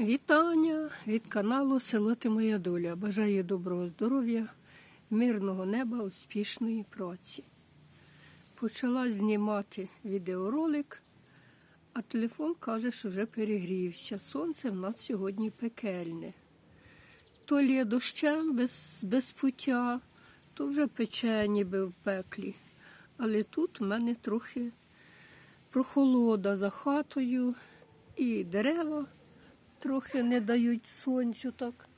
Вітання від каналу Село Ти Моя Доля. Бажаю доброго здоров'я, мирного неба, успішної праці. Почала знімати відеоролик, а телефон каже, що вже перегрівся. Сонце в нас сьогодні пекельне. То лє дощем без, без пуття, то вже пече ніби в пеклі. Але тут в мене трохи прохолода за хатою і дерева трохи не дають сонцю так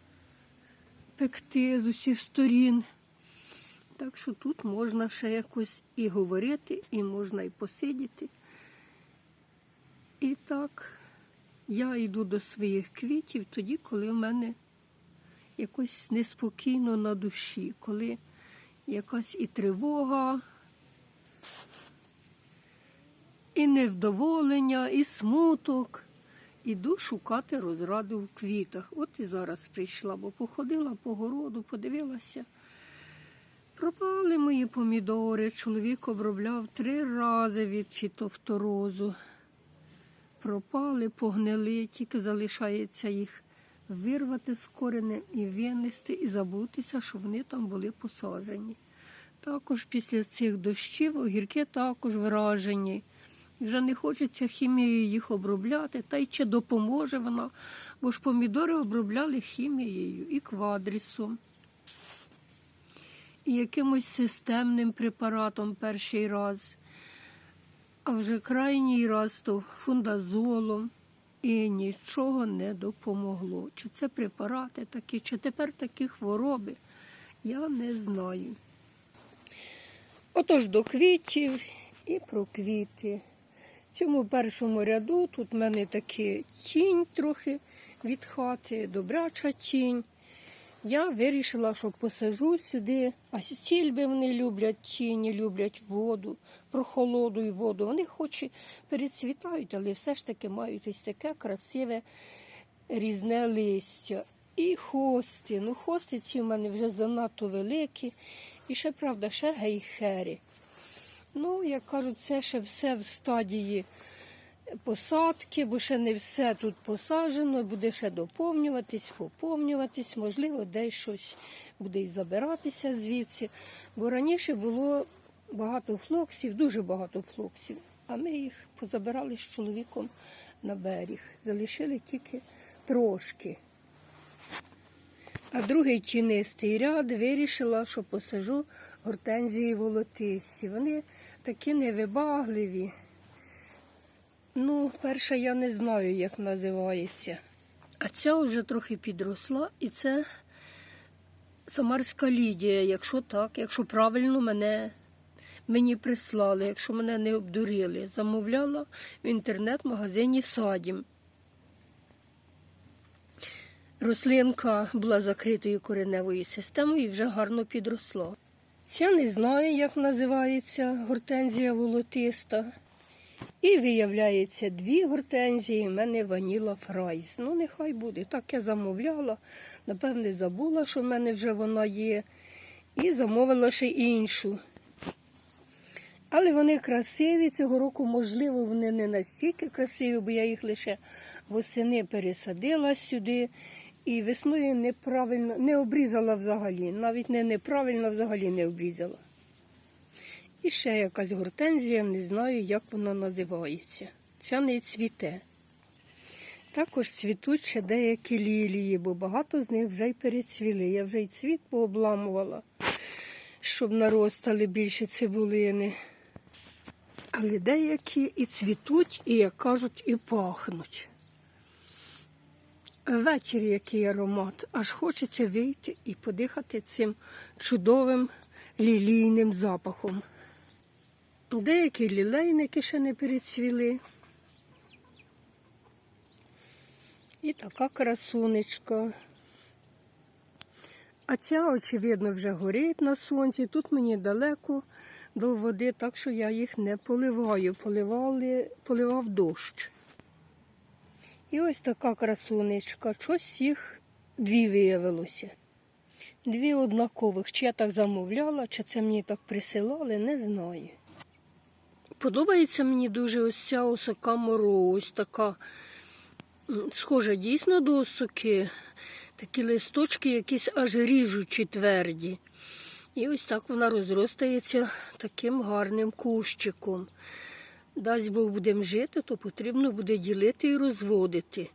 пекти з усіх сторін. Так що тут можна ще якось і говорити, і можна і посидіти. І так, я йду до своїх квітів тоді, коли в мене якось неспокійно на душі, коли якась і тривога, і невдоволення, і смуток. Іду шукати розраду в квітах. От і зараз прийшла, бо походила по городу, подивилася. Пропали мої помідори. Чоловік обробляв три рази від фітофторозу. Пропали, погнили, тільки залишається їх вирвати з коренем і винести, і забутися, що вони там були посаджені. Також після цих дощів огірки також вражені. Вже не хочеться хімією їх обробляти, та й чи допоможе вона, бо ж помідори обробляли хімією і квадрісом, і якимось системним препаратом перший раз, а вже крайній раз то фундазолом. І нічого не допомогло. Чи це препарати такі, чи тепер такі хвороби, я не знаю. Отож до квітів і про квіти. Цьому першому ряду тут в мене такі тінь трохи від хати, добряча тінь. Я вирішила, що посажу сюди, а стільби вони люблять тіні, люблять воду, прохолоду і воду. Вони хоч і перецвітають, але все ж таки мають ось таке красиве різне листя. І хости. Ну, хости ці в мене вже занадто великі. І ще, правда, ще гейхери. Ну, як кажуть, це ще все в стадії посадки, бо ще не все тут посаджено, буде ще доповнюватись, поповнюватись, можливо, десь щось буде і забиратися звідси. Бо раніше було багато флоксів, дуже багато флоксів, а ми їх позабирали з чоловіком на берег. Залишили тільки трошки. А другий тінистий ряд вирішила, що посажу гортензії волотисті. Вони такі невибагливі. Ну, перша я не знаю, як називається. А ця вже трохи підросла, і це Самарська Лідія, якщо так, якщо правильно мене мені прислали, якщо мене не обдурили. Замовляла в інтернет-магазині Садім. Рослинка була закритою кореневою системою і вже гарно підросла. Ця не знаю, як називається гортензія волотиста. І виявляється, дві гортензії в мене ваніла фрайс. Ну, нехай буде. Так я замовляла. Напевне, забула, що в мене вже вона є. І замовила ще іншу. Але вони красиві. Цього року, можливо, вони не настільки красиві, бо я їх лише восени пересадила сюди. І весною неправильно не обрізала взагалі. Навіть не неправильно взагалі не обрізала. І ще якась гортензія, не знаю, як вона називається. Ця не цвіте. Також цвітуть ще деякі лілії, бо багато з них вже й перецвіли. Я вже й цвіт пообламувала, щоб наростали більше цибулини. Але деякі і цвітуть, і, як кажуть, і пахнуть. Ввечері який аромат, аж хочеться вийти і подихати цим чудовим лілійним запахом. Деякі лілейники ще не перецвіли. І така красунечка. А ця, очевидно, вже горить на сонці. Тут мені далеко до води, так що я їх не поливаю. Поливали, поливав дощ. І ось така красунечка. Щось їх дві виявилося. Дві однакових. Чи я так замовляла, чи це мені так присилали, не знаю. Подобається мені дуже ось ця осока мороз, така М, Схоже дійсно до осоки. Такі листочки якісь аж ріжучі тверді. І ось так вона розростається таким гарним кущиком. Дасть Бог будемо жити, то потрібно буде ділити і розводити.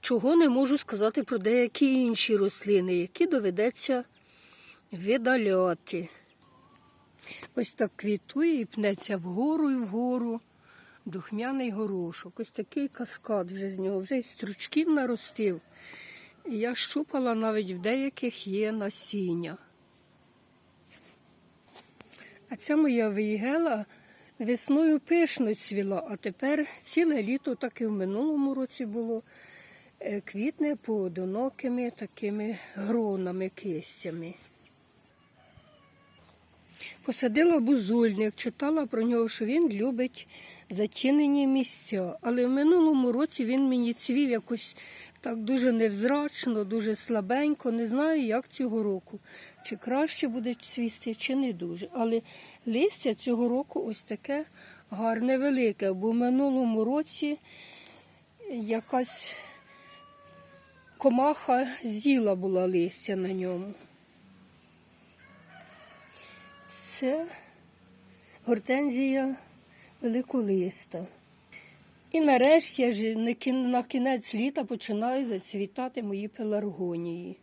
Чого не можу сказати про деякі інші рослини, які доведеться видаляти. Ось так квітує і пнеться вгору і вгору. Духмяний горошок. Ось такий каскад вже з нього, вже й стручків наростив. Я щупала навіть в деяких є насіння. А ця моя вейгела весною пишно цвіла, а тепер ціле літо, так і в минулому році було, е, квітне поодинокими такими гронами, кистями. Посадила бузульник, читала про нього, що він любить затінені місця. Але в минулому році він мені цвів якось так дуже невзрачно, дуже слабенько. Не знаю, як цього року. Чи краще буде цвісти, чи не дуже. Але листя цього року ось таке гарне, велике, бо в минулому році якась комаха з'їла була листя на ньому. Це гортензія великолиста. І нарешті я ж на кінець літа починають зацвітати мої пеларгонії.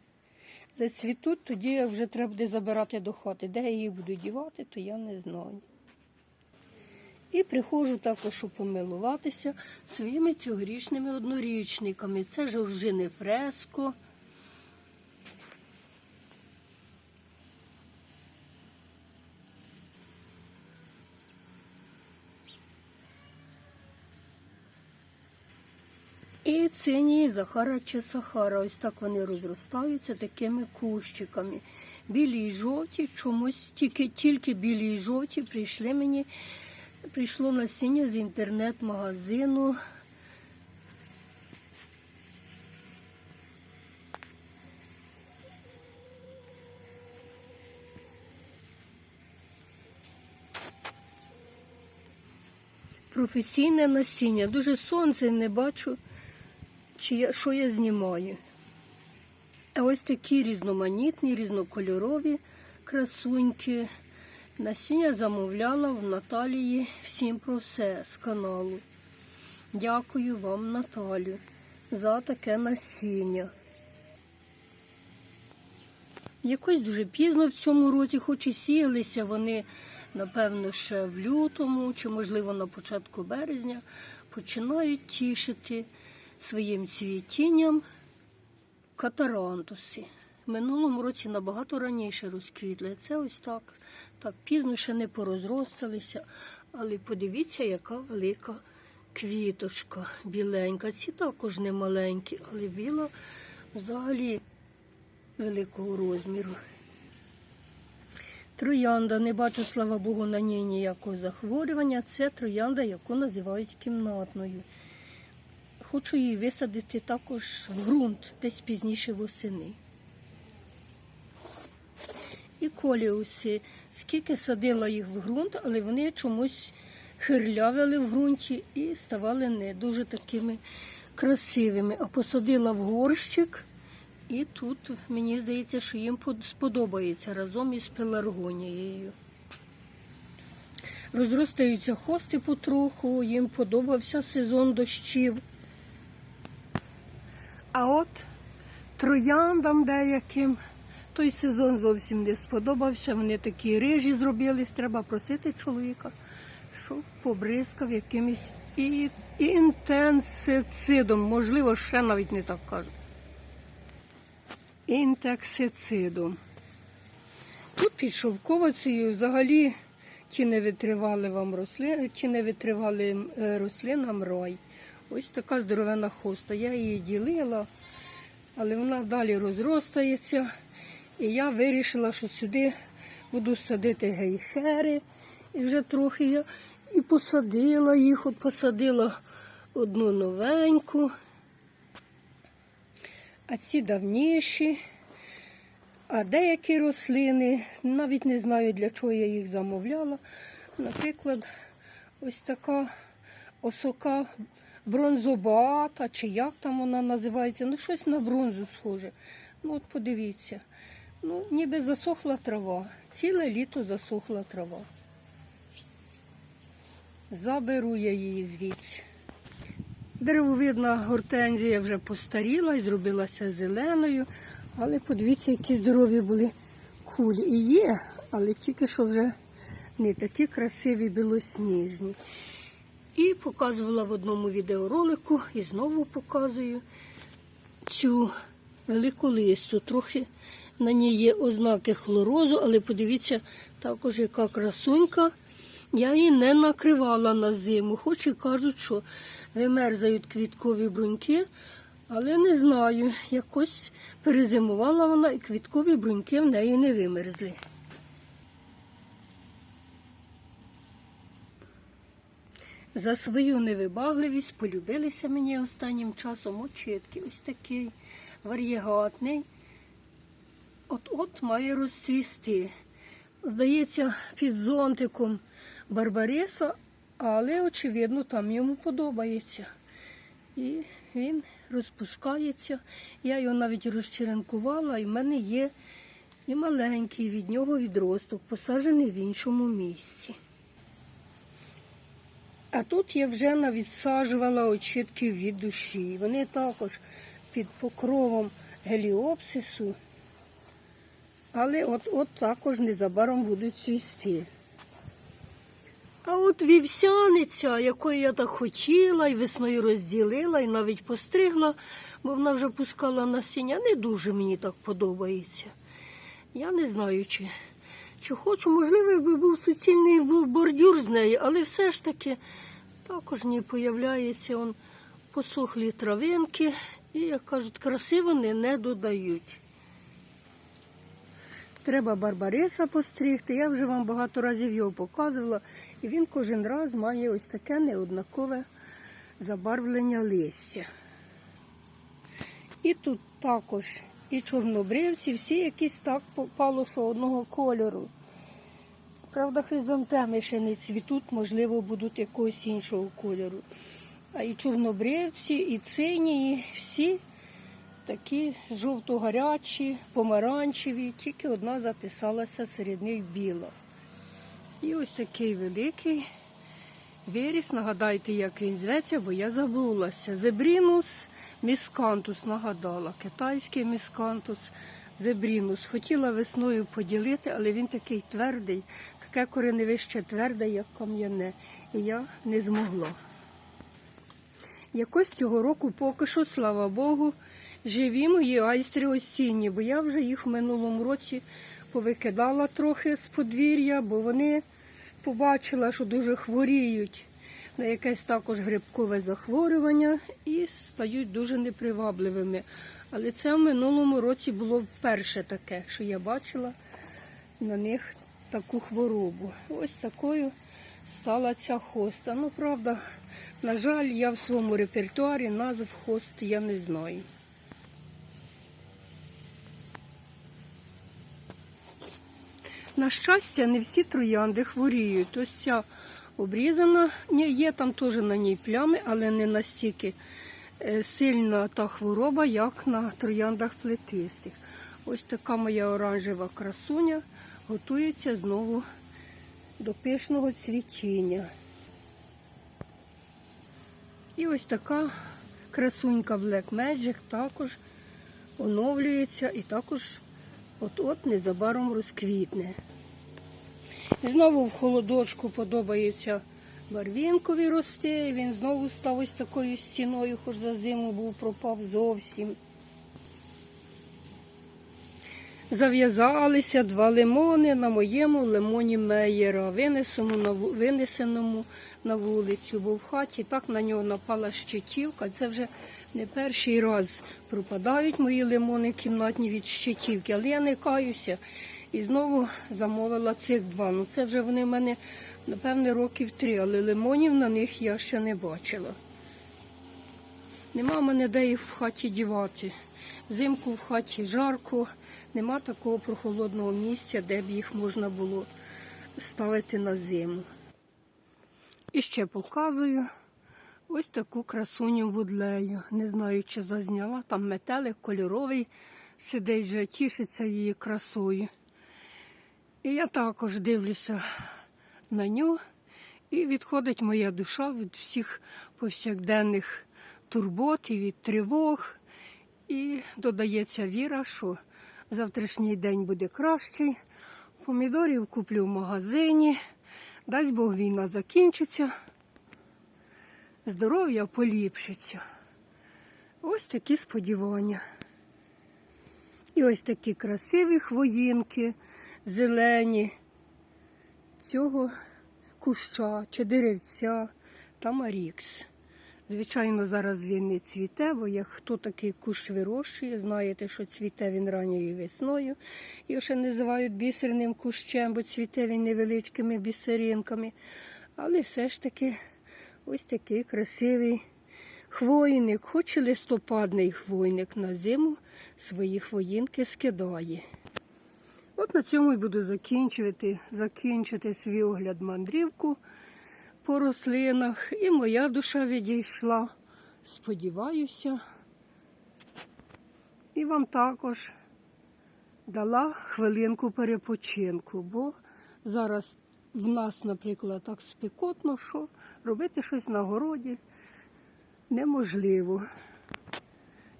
Зацвітуть, тоді вже треба буде забирати до хати. Де я їх буду дівати, то я не знаю. І приходжу також помилуватися своїми цьогорічними однорічниками. Це жоржини фреско. І цинії Захара чи Сахара. Ось так вони розростаються такими кущиками. Білі й жовті, чомусь тільки, тільки білі й жовті прийшли мені. Прийшло насіння з інтернет-магазину. Професійне насіння. Дуже сонце не бачу, чи я, що я знімаю. А ось такі різноманітні, різнокольорові красуньки. Насіння замовляла в Наталії всім про все з каналу. Дякую вам, Наталю, за таке насіння. Якось дуже пізно в цьому році, хоч і сіялися вони, напевно, ще в лютому чи, можливо, на початку березня, починають тішити своїм цвітінням катарантуси. Минулому році набагато раніше розквітли. Це ось так, так пізно ще не порозросталися. Але подивіться, яка велика квіточка біленька. Ці також не маленькі, але біла взагалі великого розміру. Троянда, не бачу, слава Богу, на ній ніякого захворювання. Це троянда, яку називають кімнатною. Хочу її висадити також в ґрунт, десь пізніше восени. І коліуси. Скільки садила їх в ґрунт, але вони чомусь хирлявили в ґрунті і ставали не дуже такими красивими. А посадила в горщик, і тут мені здається, що їм сподобається разом із пеларгонією. Розростаються хости потроху, їм подобався сезон дощів. А от трояндам деяким той сезон зовсім не сподобався. Вони такі рижі зробились. Треба просити чоловіка, щоб побризкав якимось інтенсицидом. Можливо, ще навіть не так кажуть. Інтексицидом. Тут під шовковицею взагалі ті не витривали вам рослини, ті не витривали е, рослинам рай. Ось така здоровена хоста. Я її ділила, але вона далі розростається. І я вирішила, що сюди буду садити гейхери. І вже трохи я і посадила їх, от посадила одну новеньку, а ці давніші. А деякі рослини, навіть не знаю, для чого я їх замовляла. Наприклад, ось така осока бронзобата, чи як там вона називається. Ну, щось на бронзу схоже. Ну, от подивіться. Ну, ніби засохла трава. Ціле літо засохла трава. Заберу я її звідси. Деревовидна гортензія вже постаріла і зробилася зеленою, але подивіться, які здорові були кулі. І є, але тільки що вже не такі красиві білосніжні. І показувала в одному відеоролику, і знову показую цю велику листу. Трохи на ній є ознаки хлорозу, але подивіться також, яка красунька. Я її не накривала на зиму, хоч і кажуть, що вимерзають квіткові бруньки, але не знаю, якось перезимувала вона і квіткові бруньки в неї не вимерзли. За свою невибагливість полюбилися мені останнім часом очітки. Ось такий вар'єгатний. От-от має розцвісти. Здається, під зонтиком Барбариса, але, очевидно, там йому подобається. І він розпускається. Я його навіть розчеренкувала, і в мене є і маленький від нього відросток, посаджений в іншому місці. А тут я вже навідсаджувала очітки від душі. Вони також під покровом геліопсису, але от, от також незабаром будуть цвісти. А от вівсяниця, якої я так хотіла, і весною розділила, і навіть постригла, бо вона вже пускала насіння, не дуже мені так подобається. Я не знаю, чи, чи хочу, можливо, би був суцільний бордюр з неї, але все ж таки також не появляється он посохлі травинки, і, як кажуть, краси вони не додають. Треба барбариса постригти. Я вже вам багато разів його показувала, і він кожен раз має ось таке неоднакове забарвлення листя. І тут також і чорнобривці, всі якісь так попало, що одного кольору. Правда, хризантеми ще не цвітуть, можливо, будуть якогось іншого кольору. А і чорнобривці, і цинії, всі такі жовто-гарячі, помаранчеві, тільки одна затисалася серед них біла. І ось такий великий виріс, нагадайте, як він зветься, бо я забулася. Зебрінус міскантус нагадала, китайський міскантус зебрінус. Хотіла весною поділити, але він такий твердий, таке кореневище тверде, як кам'яне. І я не змогла. Якось цього року поки що, слава Богу, живі мої айстри осінні, бо я вже їх в минулому році повикидала трохи з подвір'я, бо вони побачила, що дуже хворіють на якесь також грибкове захворювання і стають дуже непривабливими. Але це в минулому році було вперше таке, що я бачила на них таку хворобу. Ось такою стала ця хоста. Ну, правда, на жаль, я в своєму репертуарі назв хост я не знаю. На щастя, не всі троянди хворіють. Ось ця обрізана, є там теж на ній плями, але не настільки е, сильна та хвороба, як на трояндах плетистих. Ось така моя оранжева красуня готується знову до пишного цвітіння. І ось така красунька Black Magic також оновлюється і також от-от незабаром розквітне. Знову в холодочку подобається барвінкові рости. Він знову став ось такою стіною, хоч за зиму був пропав зовсім. Зав'язалися два лимони на моєму лимоні Меєра, винесеному на, вулицю, бо в хаті так на нього напала щитівка. Це вже не перший раз пропадають мої лимони кімнатні від щитівки, але я не каюся. І знову замовила цих два. Ну це вже вони в мене, напевне, років три, але лимонів на них я ще не бачила. Нема мене де їх в хаті дівати. Взимку в хаті жарко, нема такого прохолодного місця, де б їх можна було ставити на зиму. І ще показую Ось таку красуню будлею. Не знаю, чи зазняла. Там метелик кольоровий сидить вже, тішиться її красою. І я також дивлюся на нього. І відходить моя душа від всіх повсякденних турбот і від тривог. І додається віра, що завтрашній день буде кращий. Помідорів куплю в магазині. Дасть Бог війна закінчиться. Здоров'я поліпшиться. Ось такі сподівання. І ось такі красиві хвоїнки, зелені цього куща чи деревця та марікс. Звичайно, зараз він не цвіте, бо як хто такий кущ вирощує, знаєте, що цвіте він ранньою весною. Його ще називають бісерним кущем, бо цвіте він невеличкими бісеринками. Але все ж таки ось такий красивий хвойник, хоч і листопадний хвойник на зиму свої хвоїнки скидає. От на цьому і буду закінчувати, закінчити свій огляд мандрівку по рослинах. І моя душа відійшла. Сподіваюся. І вам також дала хвилинку перепочинку, бо зараз в нас, наприклад, так спекотно, що робити щось на городі неможливо.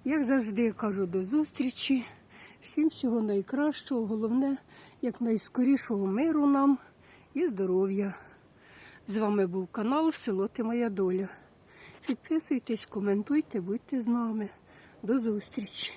Як завжди кажу до зустрічі. Всім всього найкращого, головне, як найскорішого миру нам і здоров'я. З вами був канал Село Ти Моя Доля. Підписуйтесь, коментуйте, будьте з нами. До зустрічі!